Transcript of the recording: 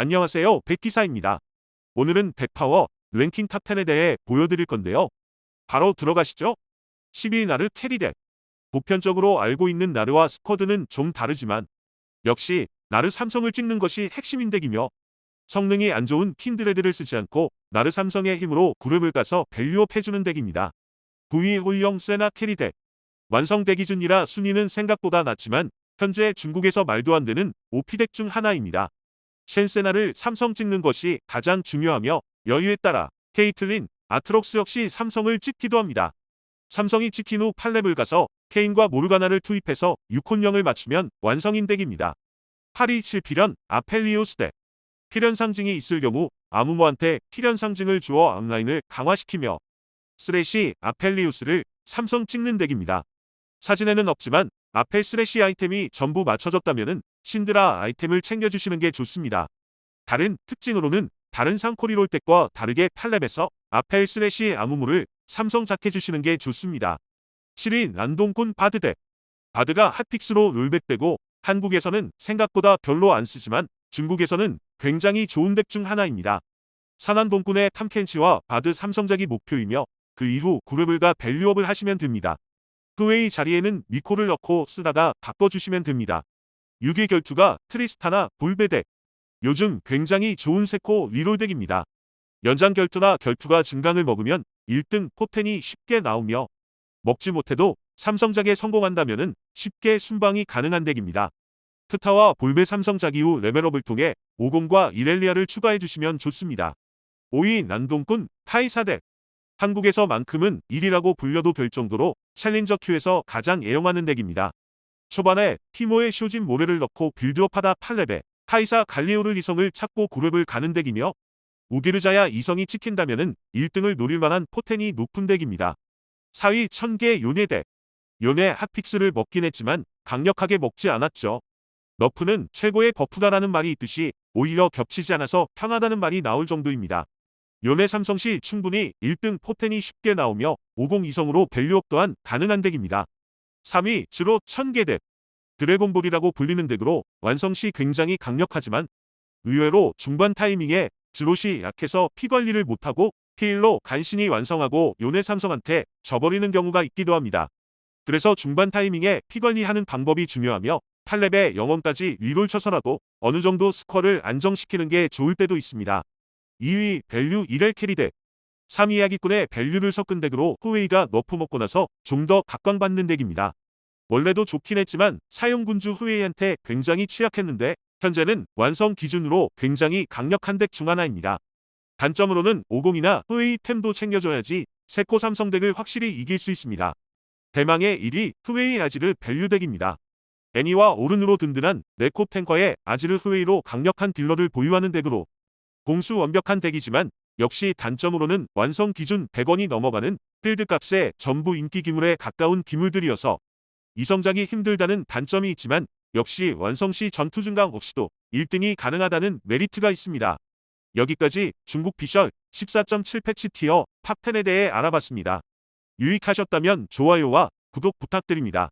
안녕하세요. 백기사입니다. 오늘은 백파워 랭킹 탑10에 대해 보여드릴 건데요. 바로 들어가시죠. 12위 나르 캐리덱. 보편적으로 알고 있는 나르와 스쿼드는 좀 다르지만 역시 나르 삼성을 찍는 것이 핵심인 덱이며 성능이 안 좋은 킨드레드를 쓰지 않고 나르 삼성의 힘으로 그룹을 가서 밸류업 해주는 덱입니다. 9위 홀령 세나 캐리덱. 완성대 기준이라 순위는 생각보다 낮지만 현재 중국에서 말도 안 되는 오피덱 중 하나입니다. 쉔세나를 삼성 찍는 것이 가장 중요하며 여유에 따라 케이틀린, 아트록스 역시 삼성을 찍기도 합니다. 삼성이 찍힌 후 8렙을 가서 케인과 모르가나를 투입해서 6혼령을 맞추면 완성인 덱입니다. 8위 7필연 아펠리오스 덱. 필연 상징이 있을 경우 아무모한테 필연 상징을 주어 앞라인을 강화시키며 쓰레시 아펠리우스를 삼성 찍는 덱입니다. 사진에는 없지만 앞에 쓰레시 아이템이 전부 맞춰졌다면 신드라 아이템을 챙겨주시는 게 좋습니다. 다른 특징으로는 다른 상코리롤 덱과 다르게 8렙에서 아펠 쓰레시 아무무를 삼성 작해주시는 게 좋습니다. 7위 란동꾼 바드 덱. 바드가 핫픽스로 롤백되고 한국에서는 생각보다 별로 안 쓰지만 중국에서는 굉장히 좋은 덱 중 하나입니다. 산안동꾼의 탐켄치와 바드 삼성작이 목표이며 그 이후 그룹을가 밸류업을 하시면 됩니다. 후웨이 자리에는 미코를 넣고 쓰다가 바꿔주시면 됩니다. 6위 결투가 트리스타나 볼베덱. 요즘 굉장히 좋은 세코 리롤덱입니다. 연장 결투나 결투가 증강을 먹으면 1등 포텐이 쉽게 나오며 먹지 못해도 삼성작에 성공한다면 쉽게 순방이 가능한 덱입니다. 트타와 볼베 삼성작 이후 레벨업을 통해 50과 이렐리아를 추가해 주시면 좋습니다. 5위 난동꾼 타이사덱. 한국에서만큼은 1위라고 불려도 될 정도로 챌린저 큐에서 가장 애용하는 덱입니다. 초반에 티모의 쇼진 모레를 넣고 빌드업하다 8렙에 타이사 갈리오르 이성을 찾고 그룹을 가는 덱이며 우디르자야 이성이 찍힌다면 1등을 노릴 만한 포텐이 높은 덱입니다. 4위 1000개 요네 덱. 요네 핫픽스를 먹긴 했지만 강력하게 먹지 않았죠. 너프는 최고의 버프다라는 말이 있듯이 오히려 겹치지 않아서 편하다는 말이 나올 정도입니다. 요네 삼성시 충분히 1등 포텐이 쉽게 나오며 50 이성으로 밸류업 또한 가능한 덱입니다. 3위 주로 1000개 덱. 드래곤볼이라고 불리는 덱으로 완성시 굉장히 강력하지만 의외로 중반 타이밍에 드롯이 약해서 피 관리를 못하고 피일로 간신히 완성하고 요네 삼성한테 져버리는 경우가 있기도 합니다. 그래서 중반 타이밍에 피 관리하는 방법이 중요하며 8렙의 영원까지 리롤 쳐서라도 어느 정도 스코어를 안정시키는 게 좋을 때도 있습니다. 2위 밸류 1엘 캐리덱 3위 야기꾼의 밸류를 섞은 덱으로 후웨이가 너프 먹고 나서 좀 더 각광받는 덱입니다. 원래도 좋긴 했지만 사용군주 후웨이한테 굉장히 취약했는데 현재는 완성 기준으로 굉장히 강력한 덱 중 하나입니다. 단점으로는 50이나 후웨이 템도 챙겨줘야지 세코 삼성 덱을 확실히 이길 수 있습니다. 대망의 1위 후웨이 아지르 밸류 덱입니다. 애니와 오른으로 든든한 네코 탱커의 아지르 후웨이로 강력한 딜러를 보유하는 덱으로 공수 완벽한 덱이지만 역시 단점으로는 완성 기준 100원이 넘어가는 필드값의 전부 인기 기물에 가까운 기물들이어서 이성장이 힘들다는 단점이 있지만 역시 완성 시 전투 증강 없이도 1등이 가능하다는 메리트가 있습니다. 여기까지 중국 피셜 14.7 패치 티어 탑10에 대해 알아봤습니다. 유익하셨다면 좋아요와 구독 부탁드립니다.